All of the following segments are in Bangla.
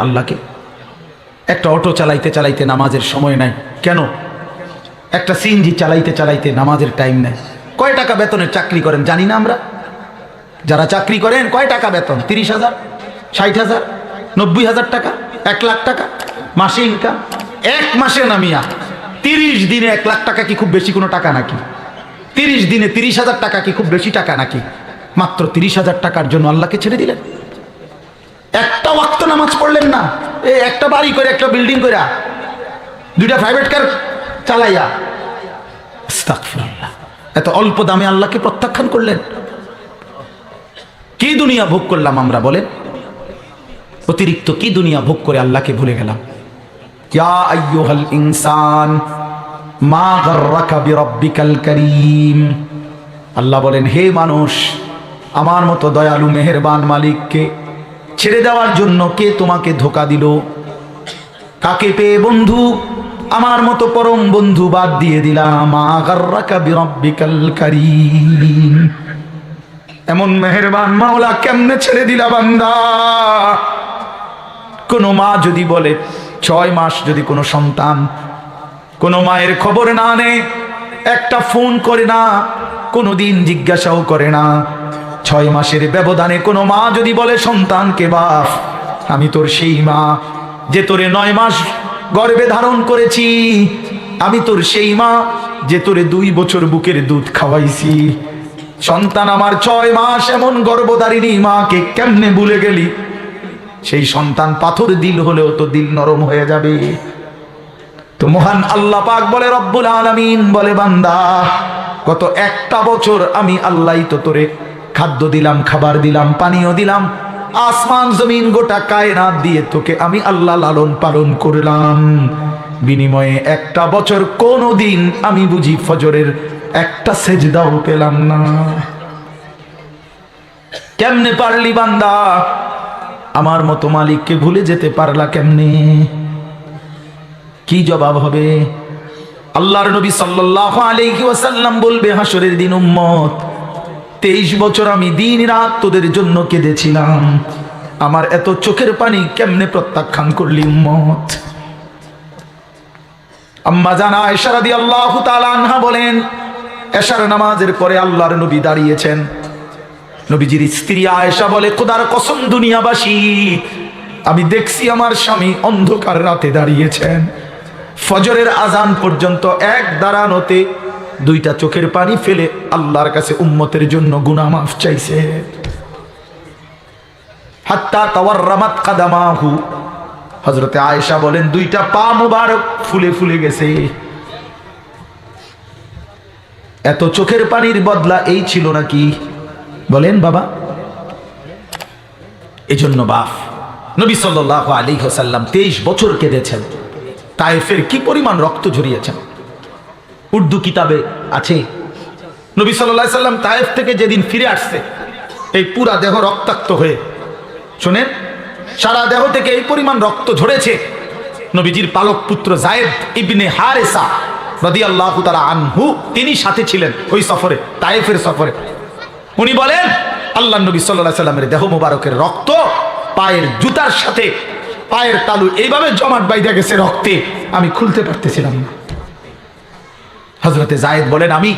আল্লাহকে। একটা অটো চালাইতে চালাইতে নামাজের সময় নাই। কেন? একটা সিএনজি চালাইতে চালাইতে নামাজের টাইম নেই। কয় টাকা বেতনের চাকরি করেন জানি না আমরা। যারা চাকরি করেন, কয় টাকা বেতন? তিরিশ হাজার? ষাট হাজার? নব্বই হাজার টাকা? এক লাখ টাকা? মাসে ইনকাম এক মাসে নামিয়া তিরিশ দিনে এক লাখ টাকা কি খুব বেশি কোনো টাকা নাকি? তিরিশ দিনে তিরিশ হাজার টাকা কি খুব বেশি টাকা নাকি? মাত্র তিরিশ হাজার টাকার জন্য আল্লাহকে ছেড়ে দিলেন। একটা ওয়াক্ত নামাজ পড়লেন না। এই একটা বাড়ি করে, একটা বিল্ডিং করে। দুইটা প্রাইভেট কার চালাইয়া। এত অল্প দামে আল্লাহকে প্রত্যাখ্যান করলেন। কি দুনিয়া ভোগ করলাম আমরা, বলেন? অতিরিক্ত কি দুনিয়া ভোগ করে আল্লাহকে ভুলে গেলাম? ইনসান করিম। আল্লাহ বলেন, হে মানুষ, আমার মতো দয়ালু, মেহেরবান মালিককে ছেড়ে দেওয়ার জন্য কে তোমাকে ধোকা দিল? কাকে পেয়ে বন্ধু? আমার মতো পরম বন্ধু বাদ দিয়ে দিলাম। এমন মেহেরবান মাওলা কেমনে ছেড়ে দিলা বান্দা? কোনো মা যদি বলে, ছয় মাস যদি কোনো সন্তান কোনো মায়ের খবর না নে একটা ফোন করে না, কোনো দিন জিজ্ঞাসাও করে না। ছয় মাসের ব্যবধানে কোনো মা যদি বলে, সন্তানকে বাপ আমি তোর সেই মা যে তোরে নয় মাস গর্বে ধারণ করেছি, আমি তোর সেই মা যে তোরে দুই বছর বুকের দুধ খাওয়াইছি। সন্তান আমার ছয় মাস এমন গর্ভধারিণী মাকে কেমনে ভুলে গেলি? সেই সন্তান পাথর দিল হলেও তো দিল নরম হয়ে যাবে। তো মহান আল্লাহ পাক বলে, রব্বুল আলামিন, বলে বান্দা, গত একটা বছর আমি আল্লাহই তো তোরে খাদ্য দিলাম, খাবার দিলাম, পানীয় দিলাম, আসমান, জমিন, গোটা কায়নাত দিয়ে তোকে আমি আল্লাহ লালন পালন করলাম। বিনিময়ে একটা বছর কোনো দিন আমি বুঝি ফজরের একটা সেজদাও পেলাম না। কেমনে পারলি বান্দা? আমার মতো মালিককে ভুলে যেতে পারলা কেমনে? কি জবাব হবে? আল্লাহর নবী সাল্লাল্লাহু আলাইহি ওয়াসাল্লাম বলবে হাসরের দিন উম্মত তেইশ বছর আমি দিন রাত তোদের জন্য কেঁদেছিলাম। আমার এত চোখের পানি কেমনে প্রত্যাখ্যান করলি মত আম্মা জানা এশা রাদিয়াল্লাহু তাআলা আনহা বলেন, এশার নামাজের পরে আল্লাহর নবী দাঁড়িয়েছেন। নবীজির স্ত্রী আয়েশা বলে, খোদার কসম দুনিয়াবাসী, আমি দেখছি আমার স্বামী অন্ধকার রাতে দাঁড়িয়েছেন। ফজরের আজান পর্যন্ত এক দাঁড়ানোতে দুইটা চোখের পানি ফেলে আল্লাহর কাছে উম্মতের জন্য গুনাহ মাফ চাইছে। হাত্তা তাওয়াররামাত কাদামাহু। হযরতে আয়েশা বলেন, দুইটা পা মুবারক ফুলে ফুলে গেছে। এত চোখের পানির বদলা এই ছিল নাকি? বলেন বাবা। এজন্য বাপ, নবী সাল্লাহ আলী হোসাল্লাম তেইশ বছর কেঁদেছেন। তায়েফের কি পরিমাণ রক্ত ঝরিয়েছেন? উর্দু কিতাবে আছে। নবী সাল্লাহ সাল্লাম তায়েফ থেকে যেদিন ফিরে আসছে, এই পুরা দেহ রক্তাক্ত হয়ে। শোনেন, সারা দেহ থেকে এই পরিমাণ রক্ত ঝরেছে। নবীজির পালক পুত্র জায়েদ ইবনে হারেসা রদি আল্লাহ তালা আনহু, তিনি সাথে ছিলেন ওই সফরে, তায়েফের সফরে। উনি বলেন, আল্লাহ নবী সাল্লাহ সাল্লামের দেহ মোবারকের রক্ত পায়ের জুতার সাথে, পায়ের তালু এইভাবে জমাট বাইদা গেছে রক্তে, আমি খুলতে পারতেছিলাম না। হজরতে জায়েদ বলেন, আমি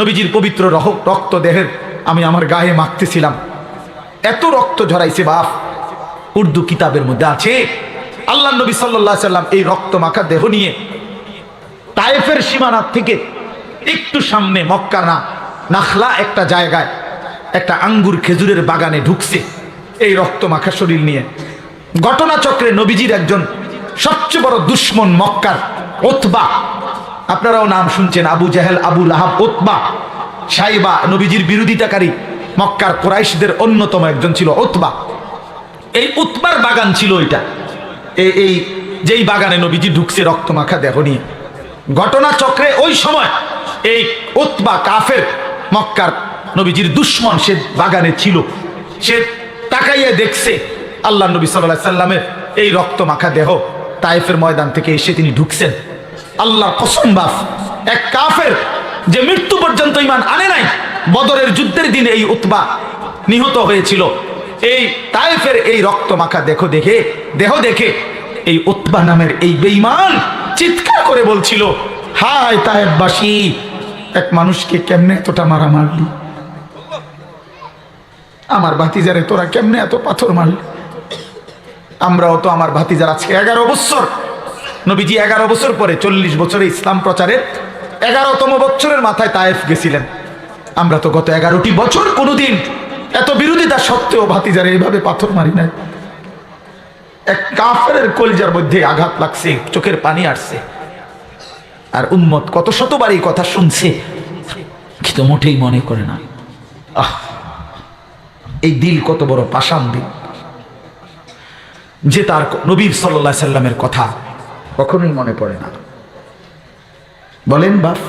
নবীজির পবিত্র রক্ত দেহের আমি আমার গায়ে মাখতেছিলাম। এত রক্ত ঝরাইছে বাপ। উর্দু কিতাবের মধ্যে আছে আল্লাহ নবী সাল্লাহ সাল্লাম এই রক্ত মাখা দেহ নিয়ে তায়েফের সীমানার থেকে একটু সামনে মক্কা না, নাখলা একটা জায়গায় একটা আঙ্গুর খেজুরের বাগানে ঢুকছে এই রক্ত মাখা শরীর নিয়ে। ঘটনাচক্রে নবীজির একজন সবচেয়ে বড় দুশ্মন মক্কার ওতবা আপনারাও নাম শুনছেন আবু জাহেল, আবু লাহাব ওতবা সাইবা, নবীজির বিরোধিতাকারী মক্কার কোরাইশদের অন্যতম একজন ছিল ওতবা এই উতবার বাগান ছিল এটা। এই এই যেই বাগানে নবীজি ঢুকছে রক্তমাখা দেহ নিয়ে। ঘটনা চক্রে ওই সময় এই উতবা কাফের মক্কার নবীজির দুশ্মন সে বাগানে ছিল। সে তাকাইয়ে দেখছে আল্লাহ নবী সাল্লাহ সাল্লামের এই রক্তমাখা দেহ তাইফের ময়দান থেকে এসে তিনি ঢুকছেন। আল্লাহ কসম বাফ এক কাফের যে মৃত্যু পর্যন্ত ইমান আনে নাই, বদরের যুদ্ধের দিনে এই উতবা নিহত হয়েছিল। এই তাইফের এই রক্ত মাখা দেখো দেখে, দেহ দেখে এই উৎবা নামের এই বেঈমান চিৎকার করে বলছিল, হায় তায়েববাসী এক মানুষকে কেমনে এতটা মারা মারলি? আমার ভাতিজারে তোরা কেমনে এত পাথর মারলি? আমরাও তো আমার ভাতিজার আজকে এগারো বছর নবীজি এগারো বছর পরে চল্লিশ বছরে ইসলাম প্রচারের এগারোতম বছরের মাথায় তায়েফ গেছিলেন। আমরা তো গত এগারোটি বছর কোনোদিন এত বিরোধিতা সত্ত্বেও ভাতিজারে এইভাবে পাথর মারি নাই। এক কাফের কলজার মধ্যে আঘাত লাগছে, চোখের পানি আসছে আর উম্মত কত শতবার এই কথা শুনছে, কিন্তু মোটেই মনে করে না। আহ, এই দিল কত বড় পাষাণ দিল। যে তার নবীর সাল্লাহ সাল্লামের কথা কখনোই মনে পড়ে না। বলেন বাপ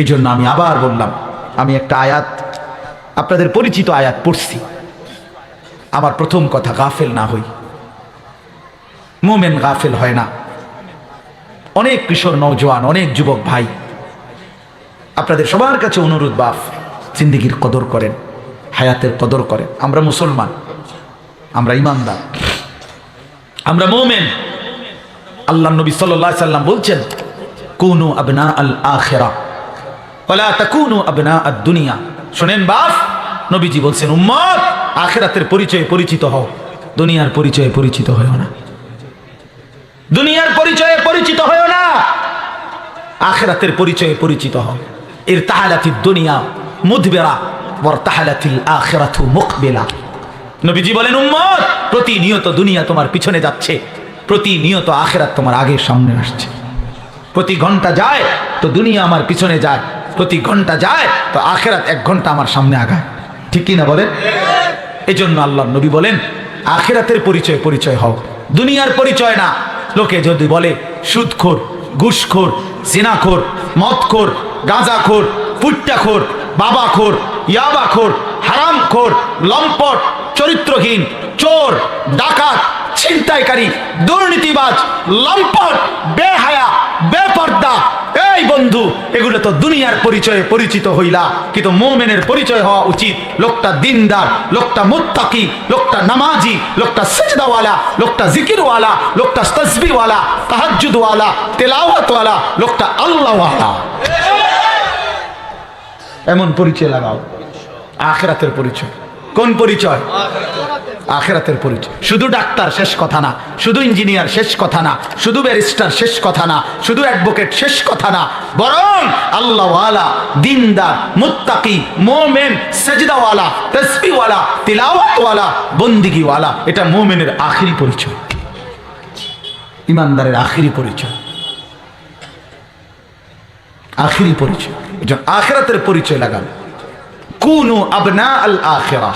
এই জন্য আমি আবার বললাম, আমি একটা আয়াত, আপনাদের পরিচিত আয়াত পড়ছি। আমার প্রথম কথা, গাফেল না হই। মোমেন গাফেল হয় না। অনেক কিশোর নৌজওয়ান অনেক যুবক ভাই, আপনাদের সবার কাছে অনুরোধ, বাপ, জিন্দিগির কদর করেন, হায়াতের কদর করেন। আমরা মুসলমান, আমরা ইমানদার, আমরা মোমেন। আল্লাহ নবী সাল্লাল্লাহু সাল্লাম বলছেন, কুনু আবনা আল আখেরা ওলা তাকুনু আবনা আদ দুনিয়া। শোনেন বাপ, নবীজি বলছেন, উম্মত, আখেরাতের পরিচয়ে পরিচিত হও, দুনিয়ার পরিচয়ে পরিচিত হও না। দুনিয়ার পরিচয়ে পরিচিত হও না, আখেরাতের পরিচয়ে পরিচিত হও। এর তাহালাতি দুনিয়া মুদবেরা বর তাহালাতিল আখেরাতু মুকবেলা। নবীজি বলেন, উম্মত, প্রতিনিয়ত দুনিয়া তোমার পিছনে যাচ্ছে। প্রতিনিয়ত আখেরাত তোমার আগে সামনে আসছে। প্রতি ঘণ্টা যায়, তো দুনিয়া আমার পিছনে যায়। প্রতি ঘণ্টা যায়, তো আখেরাত এক ঘণ্টা আমার সামনে আগায়। ঠিক কি না বলেন? এই জন্য আল্লাহ নবী বলেন, আখেরাতের পরিচয় পরিচয় হও। দুনিয়ার পরিচয় না। লোকে যদি বলে, সুদখোর, ঘুষখোর সিনাখোর মদখোর, গাঁজাখোর ফুট্টাখোর বাবাখোর, ইয়াবাখোর, হারামখোর, লম্পট, চরিত্রহীন, চোর, ডাকাত ছিনতাইকারী, দুর্নীতিবাজ, লম্পট, বেহায়া, বেপর্দা। এই বন্ধু, এগুলো তো দুনিয়ার পরিচয়ে পরিচিত হইলা, কিন্তু মোমেনের পরিচয় হওয়া উচিত। লোকটা দিনদার, লোকটা মুত্তাকি, লোকটা নামাজি, লোকটা সেজদাওয়ালা, লোকটা জিকিরওয়ালা, লোকটা তসবিওয়ালা তাহাজুদওয়ালা তেলাওয়াতওয়ালা, লোকটা আল্লাহওয়ালা। এমন পরিচয় লাগাও। আখেরাতের পরিচয়। কোন পরিচয়? আখেরাতের পরিচয়। শুধু ডাক্তার শেষ কথা না, শুধু ইঞ্জিনিয়ার শেষ কথা না, শুধু ব্যারিস্টার শেষ কথা না, শুধু অ্যাডভোকেট শেষ কথা না, বরং আল্লাহওয়ালা, দিনদার, মুত্তাকি, মোমেন, সেজদাওয়ালা তসবিওয়ালা তিলাওয়াতওয়ালা, বন্দিগিওয়ালা, এটা মোমেনের আখিরি পরিচয়। ইমানদারের আখিরি পরিচয়। আখিরি পরিচয়। একজন আখেরাতের পরিচয় লাগান। কুনু আবনা আল আখেরা।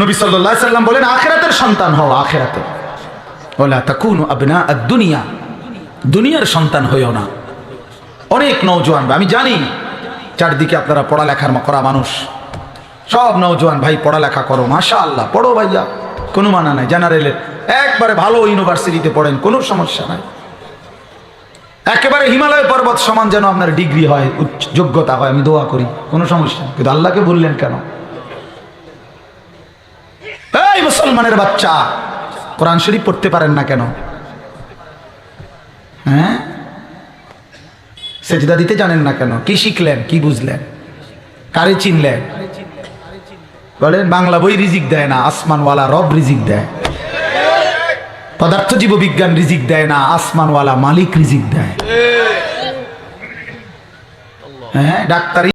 নবী আলাইহি সাল্লাম বলেন, আখেরাতের সন্তান হও, আখেরাতে। ওলা তাকুনু আবনা আদ দুনিয়া। দুনিয়ার সন্তান হইও না। অনেক নৌজওয়ান আমি জানি, চারদিকে আপনারা পড়ালেখার করা মানুষ। সব নৌজওয়ান ভাই পড়ালেখা করো মাশা আল্লাহ পড়ো ভাইয়া, কোনো মানা নাই। জেনারেলের একবারে ভালো ইউনিভার্সিটিতে পড়েন, কোনো সমস্যা নাই। একেবারে হিমালয় পর্বত সমান যেন আপনার ডিগ্রি হয় যোগ্যতা হয়, আমি দোয়া করি, কোনো সমস্যা। কিন্তু আল্লাহকে বললেন কেন এই মুসলমানের বাচ্চা। কোরআন শরীফ পড়তে পারেন না কেন? হ্যাঁ? সেজদা দিতে জানেন না কেন? কি শিখলেন? কি বুঝলেন? কারে চিনলেন? বলেন, বাংলা বই রিজিক দেয় না, আসমানওয়ালা রব রিজিক দেয়। পদার্থ জীব বিজ্ঞান রিজিক দেয় না, আসমানওয়ালা মালিক রিজিক দেয়। হ্যাঁ? ডাক্তারি